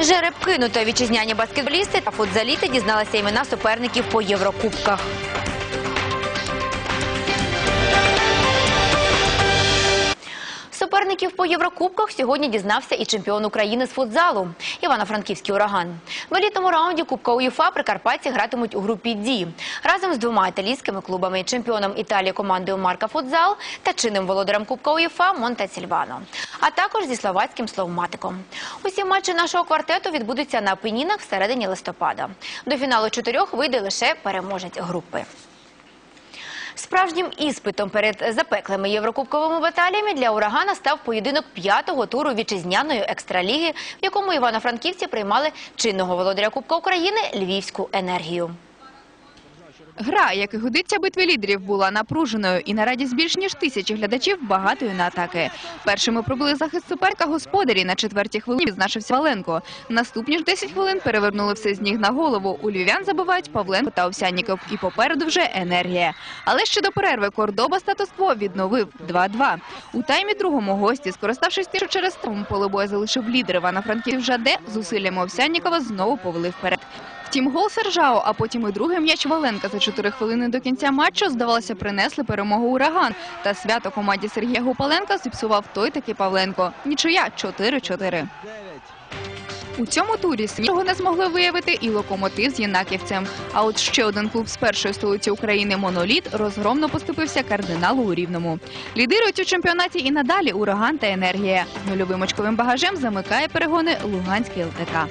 Жереб та вітчизняні баскетболісти та футзаліти дізналися імена суперників по Єврокубках. Суперників по Єврокубках сьогодні дізнався і чемпіон України з футзалу Івано-Франківський ураган. В елітному раунді Кубка УЄФА прикарпатці гратимуть у групі «Ді» разом з двома італійськими клубами – чемпіоном Італії командою Марка Футзал та чинним володарем Кубка УЄФА Монте Сільвано, а також зі словацьким словматиком. Усі матчі нашого квартету відбудуться на Пенінах всередині листопада. До фіналу чотирьох вийде лише переможець групи. Справжнім іспитом перед запеклими єврокубковими баталіями для урагана став поєдинок п'ятого туру вітчизняної екстраліги, в якому івано-франківці приймали чинного володаря Кубка України Львівську енергію. Гра, як і годиться битви лідерів, була напруженою і на радість більш ніж тисячі глядачів багатою на атаки. Першими пробили захист суперка господарі. На четвертій хвилині відзначився Валенко. Наступні ж 10 хвилин перевернули все з ніг на голову. У львів'ян забивають Павленко та Овсянніков. І попереду вже енергія. Але ще до перерви Кордоба статус-кво відновив 2-2. У таймі другому гості, скориставшись тим, що через травму поле бою залишив лідер Івано-Франків Жаде, зусиллями Овсяннікова знову повели вперед. Втім, гол Сержао, а потім і другий м'яч Валенка за 4 хвилини до кінця матчу, здавалося, принесли перемогу ураган. Та свято команді Сергія Гупаленка зіпсував той таки Павленко. Нічия 4-4. У цьому турі нічого не змогли виявити і локомотив з Єнаківцем. А от ще один клуб з першої столиці України Моноліт розгромно поступився кардиналу у Рівному. Лідирують у чемпіонаті і надалі ураган та енергія. Нульовим очковим багажем замикає перегони Луганський ЛТК.